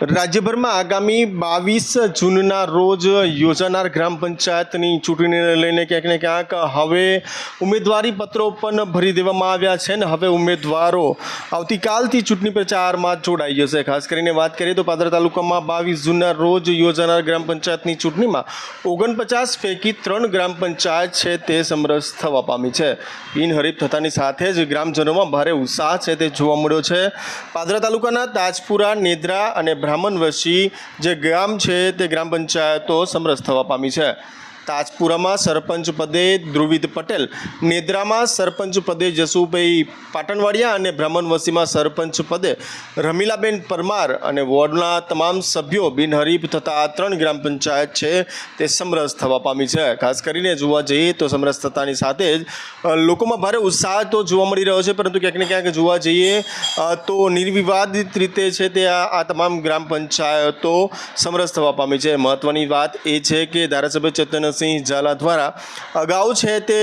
રાજ્યભરમાં આગામી બાવીસ જૂનના રોજ યોજાનાર ગ્રામ પંચાયતની ચૂંટણીને લઈને ક્યાંક ને ક્યાંક હવે ઉમેદવારી પત્રો પણ ભરી દેવામાં આવ્યા છે ને હવે ઉમેદવારો આવતીકાલથી ચૂંટણી પ્રચારમાં જોડાઈ જશે. ખાસ કરીને વાત કરીએ તો પાદરા તાલુકામાં બાવીસ જૂનના રોજ યોજાનાર ગ્રામ પંચાયતની ચૂંટણીમાં ઓગણપચાસ પૈકી ત્રણ ગ્રામ પંચાયત છે તે સમરસ થવા પામી છે. બિનહરીફ થતાની સાથે જ ગ્રામજનોમાં ભારે ઉત્સાહ છે તે જોવા મળ્યો છે. પાદરા તાલુકાના તાજપુરા, નેદ્રા અને બ્રાહ્મણવશી જે ગામ છે તે ગ્રામ પંચાયતો સમરસ થવા પામી છે. તાજપુરામાં સરપંચ પદે ધ્રુવિત પટેલ, નેદ્રામાં સરપંચ પદે જસુભાઈ પાટણવાડિયા અને બ્રાહ્મણવસીમાં સરપંચ પદે રમીલાબેન પરમાર અને વોર્ડના તમામ સભ્યો બિનહરીફ થતા આ ત્રણ ગ્રામ પંચાયત છે તે સમરસ થવા પામી છે. ખાસ કરીને જોવા જઈએ તો સમરસ થતાની સાથે જ લોકોમાં ભારે ઉત્સાહ તો જોવા મળી રહ્યો છે, પરંતુ ક્યાંક ને ક્યાંક જોવા જઈએ તો નિર્વિવાદિત રીતે છે તે આ તમામ ગ્રામ પંચાયતો સમરસ થવા પામી છે. મહત્ત્વની વાત એ છે કે ધારાસભ્ય ચેતનસિંહ ઝાલા દ્વારા અગાઉ છે તે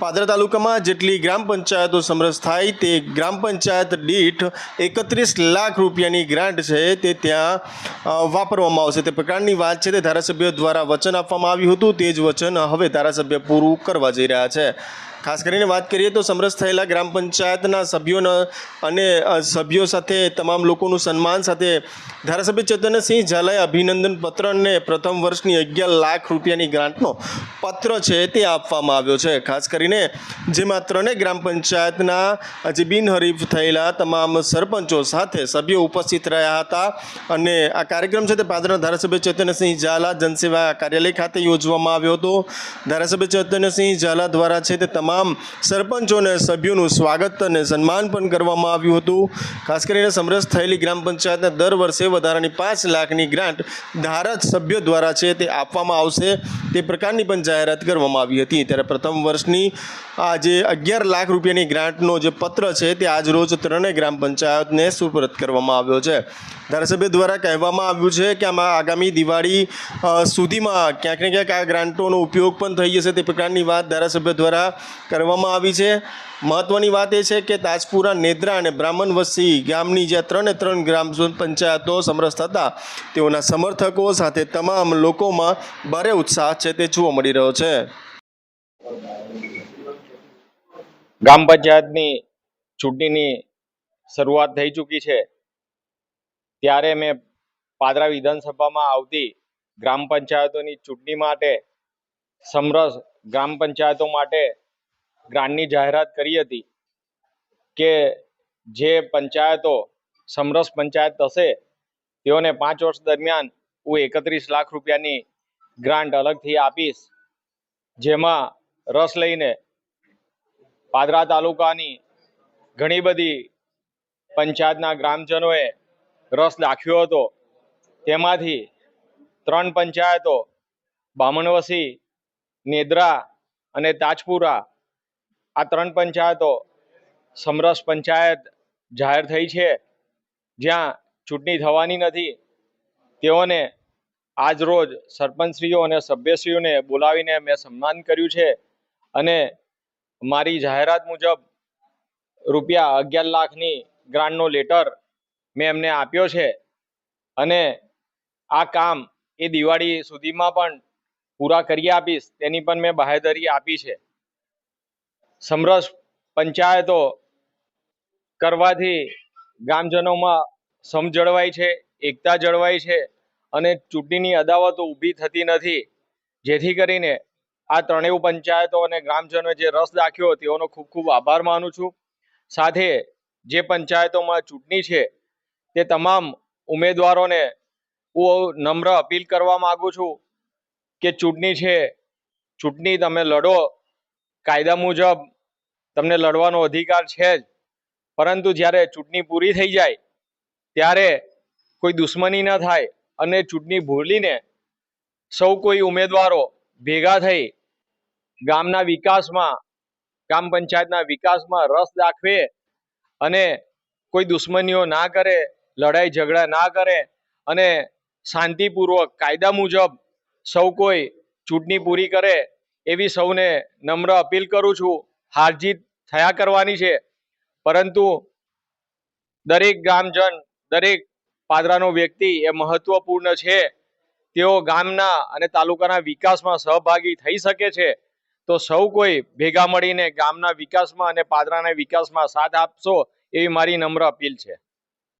પાદરા તાલુકામાં જેટલી ગ્રામ પંચાયતો સમરસ થાય તે ગ્રામ પંચાયત દીઠ એકત્રીસ લાખ રૂપિયાની ગ્રાન્ટ છે તે ત્યાં વાપરવામાં આવશે. તે પ્રકારની વાત છે તે ધારાસભ્ય દ્વારા વચન આપવામાં આવ્યું હતું. તે જ વચન હવે ધારાસભ્ય પૂરું કરવા જઈ રહ્યા છે. ખાસ કરીને વાત કરીએ તો સમરસ થયેલા ગ્રામ પંચાયતના સભ્યોના અને સભ્યો સાથે તમામ લોકોનું સન્માન સાથે ધારાસભ્ય ચેતનસિંહ ઝાલાએ અભિનંદન પત્ર અને પ્રથમ વર્ષની અગિયાર લાખ રૂપિયાની ગ્રાન્ટનો પત્ર છે તે આપવામાં આવ્યો છે. ખાસ કરીને જેમાં ત્રણેય ગ્રામ પંચાયતના જે બિનહરીફ થયેલા તમામ સરપંચો સાથે સભ્યો ઉપસ્થિત રહ્યા હતા અને આ કાર્યક્રમ છે તે પાદરના ધારાસભ્ય ચેતનસિંહ ઝાલા જનસેવા કાર્યાલય ખાતે યોજવામાં આવ્યો હતો. ધારાસભ્ય ચેતનસિંહ ઝાલા દ્વારા છે તે તમામ સરપંચો અને સભ્યોનું સ્વાગત અને સન્માન પણ કરવામાં આવ્યું હતું. ખાસ કરીને સમરસ થયેલી ગ્રામ પંચાયતને દર વર્ષે વધારાની પાંચ લાખની ગ્રાન્ટ ધારાસભ્યો દ્વારા છે તે આપવામાં આવશે. તે પ્રકારની પણ જાહેરાત કરવામાં આવી હતી. ત્યારે પ્રથમ વર્ષની આ જે અગિયાર લાખ રૂપિયાની ગ્રાન્ટનો જે પત્ર છે તે આજરોજ ત્રણેય ગ્રામ પંચાયતને સુપરત કરવામાં આવ્યો છે. ધારાસભ્ય દ્વારા કહેવામાં આવ્યું છે કે આમાં આગામી દિવાળી સુધીમાં ક્યાંક ને ક્યાંક આ ગ્રાન્ટોનો ઉપયોગ પણ થઈ જશે. તે પ્રકારની વાત ધારાસભ્ય દ્વારા કરવામાં આવી છે. મહત્ત્વની વાત એ છે કે તાજપુરા, નેદ્રા અને બ્રાહ્મણ વસ્તી ગામની જે ત્રણે ત્રણ ગ્રામ પંચાયતો સમરસ થતા તેઓના સમર્થકો સાથે તમામ લોકોમાં ભારે ઉત્સાહ છે તે જોવા મળી રહ્યો છે. ગ્રામ પંચાયતની ચૂંટણીની શરૂઆત થઈ ચૂકી છે. ત્યારે મેં પાદરા વિધાનસભામાં આવતી ગ્રામ પંચાયતોની ચૂંટણી માટે, સમરસ ગ્રામ પંચાયતો માટે ગ્રાન્ટની જાહેરાત કરી હતી કે જે પંચાયતો, સમરસ પંચાયત થશે તેઓને પાંચ વર્ષ દરમિયાન હું એકત્રીસ લાખ રૂપિયાની ગ્રાન્ટ અલગથી આપીશ. જેમાં રસ લઈને પાદરા તાલુકાની ઘણી બધી પંચાયતના ગ્રામજનોએ રસ દાખ્યો હતો. તેમાંથી ત્રણ પંચાયતો, બામણવસી, નેદ્રા અને તાજપુરા આ ત્રણ પંચાયતો સમરસ પંચાયત જાહેર થઈ છે. જ્યાં ચૂંટણી થવાની નથી. તેઓને આજ રોજ સરપંચશ્રીઓ અને સભ્યશ્રીઓને બોલાવીને મેં સન્માન કર્યું છે અને મારી જાહેરાત મુજબ રૂપિયા અગિયાર લાખની ગ્રાન્ટનો લેટર મેં એમને આપ્યો છે. અને આ કામ એ દિવાળી સુધીમાં પણ પૂરા કરી આપીશ. તેની પણ મેં બાહેધરી આપી છે. સમરસ પંચાયતો કરવાથી ગામજનોમાં સમ જળવાય છે, એકતા જળવાય છે અને ચૂંટણીની અદાવતો ઊભી થતી નથી. જેથી કરીને આ ત્રણેય પંચાયતો અને ગ્રામજનોએ જે રસ દાખ્યો તેઓનો ખૂબ ખૂબ આભાર માનું છું. સાથે જે પંચાયતોમાં ચૂંટણી છે, તે તમામ ઉમેદવારોને હું નમ્ર અપીલ કરવા માગું છું કે ચૂંટણી છે, ચૂંટણી તમે લડો. કાયદા મુજબ તમને લડવાનો અધિકાર છે જ. પરંતુ જ્યારે ચૂંટણી પૂરી થઈ જાય, ત્યારે કોઈ દુશ્મની ન થાય અને ચૂંટણી ભૂલીને સૌ કોઈ ઉમેદવારો ભેગા થઈ ગામના વિકાસમાં ગ્રામ પંચાયતના વિકાસમાં રસ દાખવે અને કોઈ દુશ્મનીઓ ના કરે, લડાઈ ઝઘડા ના કરે અને શાંતિપૂર્વક કાયદા મુજબ સૌ કોઈ ચૂંટણી પૂરી કરે એવી સૌને નમ્ર અપીલ કરું છું. હાર જીત થયા કરવાની છે. પરંતુ દરેક ગામજન, દરેક પાદરાનો વ્યક્તિ એ મહત્વપૂર્ણ છે. તેઓ ગામના અને તાલુકાના વિકાસમાં સહભાગી થઈ શકે છે. તો સૌ કોઈ ભેગા મળીને ગામના વિકાસમાં અને પાદરાના વિકાસમાં સાથ આપશો એવી મારી નમ્ર અપીલ છે.